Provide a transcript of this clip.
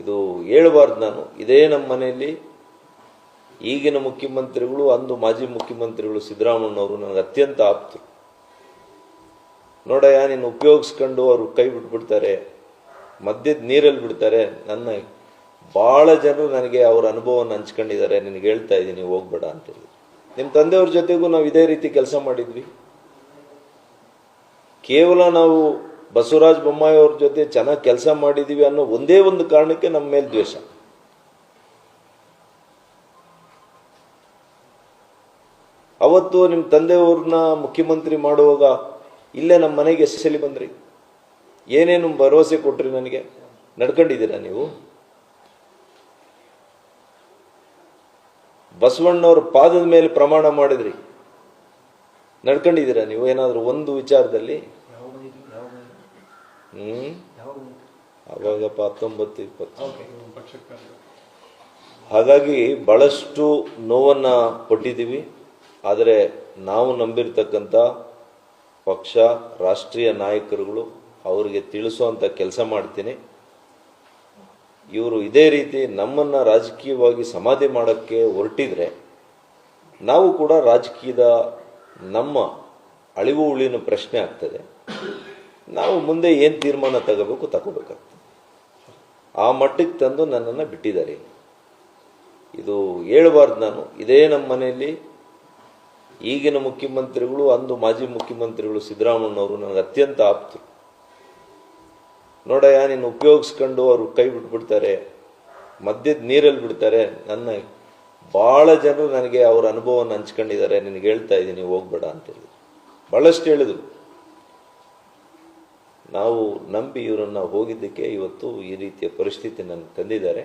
ಇದು ಹೇಳಬಾರ್ದು ನಾನು. ಇದೇ ನಮ್ಮ ಮನೆಯಲ್ಲಿ ಈಗಿನ ಮುಖ್ಯಮಂತ್ರಿಗಳು, ಅಂದು ಮಾಜಿ ಮುಖ್ಯಮಂತ್ರಿಗಳು ಸಿದ್ದರಾಮಣ್ಣವರು ನನಗೆ ಅತ್ಯಂತ ಆಪ್ತರು. ನೋಡಯ್ಯ, ನೀನು ಉಪಯೋಗಿಸ್ಕೊಂಡು ಅವರು ಕೈ ಬಿಟ್ಬಿಡ್ತಾರೆ, ಮದ್ಯದ ನೀರಲ್ಲಿ ಬಿಡ್ತಾರೆ. ನನ್ನ ಭಾಳ ಜನರು ನನಗೆ ಅವ್ರ ಅನುಭವವನ್ನು ಹಂಚ್ಕೊಂಡಿದ್ದಾರೆ, ನಿನಗೆ ಹೇಳ್ತಾ ಇದ್ದೀನಿ, ಹೋಗ್ಬೇಡ ಅಂತ ಹೇಳಿ ನಿಮ್ಮ ತಂದೆಯವ್ರ ಜೊತೆಗೂ ನಾವು ಇದೇ ರೀತಿ ಕೆಲಸ ಮಾಡಿದ್ವಿ. ಕೇವಲ ನಾವು ಬಸವರಾಜ ಬೊಮ್ಮಾಯಿ ಅವ್ರ ಜೊತೆ ಚೆನ್ನಾಗಿ ಕೆಲಸ ಮಾಡಿದ್ದೀವಿ ಅನ್ನೋ ಒಂದೇ ಒಂದು ಕಾರಣಕ್ಕೆ ನಮ್ಮ ಮೇಲೆ ದ್ವೇಷ. ಅವತ್ತು ನಿಮ್ಮ ತಂದೆಯವ್ರನ್ನ ಮುಖ್ಯಮಂತ್ರಿ ಮಾಡುವಾಗ ಇಲ್ಲೇ ನಮ್ಮ ಮನೆಗೆ ಎಷ್ಟು ಸಲ ಬಂದ್ರಿ. ಏನೇನು ಭರವಸೆ ಕೊಟ್ರಿ ನನಗೆ? ನಡ್ಕೊಂಡಿದ್ದೀರಾ ನೀವು? ಬಸವಣ್ಣವ್ರ ಪಾದದ ಮೇಲೆ ಪ್ರಮಾಣ ಮಾಡಿದ್ರಿ. ನಡ್ಕೊಂಡಿದ್ದೀರಾ ನೀವು? ಏನಾದರೂ ಒಂದು ವಿಚಾರದಲ್ಲಿ? ಅವಾಗಪ್ಪ ಹತ್ತೊಂಬತ್ತು ಇಪ್ಪತ್ತು. ಹಾಗಾಗಿ ಬಹಳಷ್ಟು ನೋವನ್ನ ಪಟ್ಟಿದ್ದೀವಿ ಆದರೆ ನಾವು ನಂಬಿರ್ತಕ್ಕಂಥ ಪಕ್ಷ ರಾಷ್ಟ್ರೀಯ ನಾಯಕರುಗಳು ಅವರಿಗೆ ತಿಳಿಸುವಂಥ ಕೆಲಸ ಮಾಡ್ತೀನಿ. ಇವರು ಇದೇ ರೀತಿ ನಮ್ಮನ್ನು ರಾಜಕೀಯವಾಗಿ ಸಮಾಧಿ ಮಾಡೋಕ್ಕೆ ಹೊರಟಿದ್ರೆ ನಾವು ಕೂಡ ರಾಜಕೀಯದ ನಮ್ಮ ಅಳಿವು ಉಳಿನ ಪ್ರಶ್ನೆ ಆಗ್ತದೆ. ನಾವು ಮುಂದೆ ಏನು ತೀರ್ಮಾನ ತಗೋಬೇಕು ತಗೋಬೇಕಾಗ್ತದೆ. ಆ ಮಟ್ಟಕ್ಕೆ ತಂದು ನನ್ನನ್ನು ಬಿಟ್ಟಿದ್ದಾರೆ ಇದು ಹೇಳಬಾರ್ದು ನಾನು. ಇದೇ ನಮ್ಮ ಮನೆಯಲ್ಲಿ ಈಗಿನ ಮುಖ್ಯಮಂತ್ರಿಗಳು, ಅಂದು ಮಾಜಿ ಮುಖ್ಯಮಂತ್ರಿಗಳು ಸಿದ್ದರಾಮಣ್ಣವರು ನನಗೆ ಅತ್ಯಂತ ಆಪ್ತರು. ನೋಡಯ್ಯ, ನೀನು ಉಪಯೋಗಿಸ್ಕೊಂಡು ಅವರು ಕೈ ಬಿಟ್ಬಿಡ್ತಾರೆ, ಮದ್ಯದ ನೀರಲ್ಲಿ ಬಿಡ್ತಾರೆ. ನನ್ನ ಭಾಳ ಜನರು ನನಗೆ ಅವರ ಅನುಭವವನ್ನು ಹಂಚ್ಕೊಂಡಿದ್ದಾರೆ. ನಿನಗೆ ಹೇಳ್ತಾ ಇದ್ದೀನಿ, ಹೋಗ್ಬೇಡ ಅಂತ ಭಾಳಷ್ಟು ಹೇಳಿದ್ರು. ನಾವು ನಂಬಿ ಇವರನ್ನು ಹೋಗಿದ್ದಕ್ಕೆ ಇವತ್ತು ಈ ರೀತಿಯ ಪರಿಸ್ಥಿತಿ ನನಗೆ ತಂದಿದ್ದಾರೆ.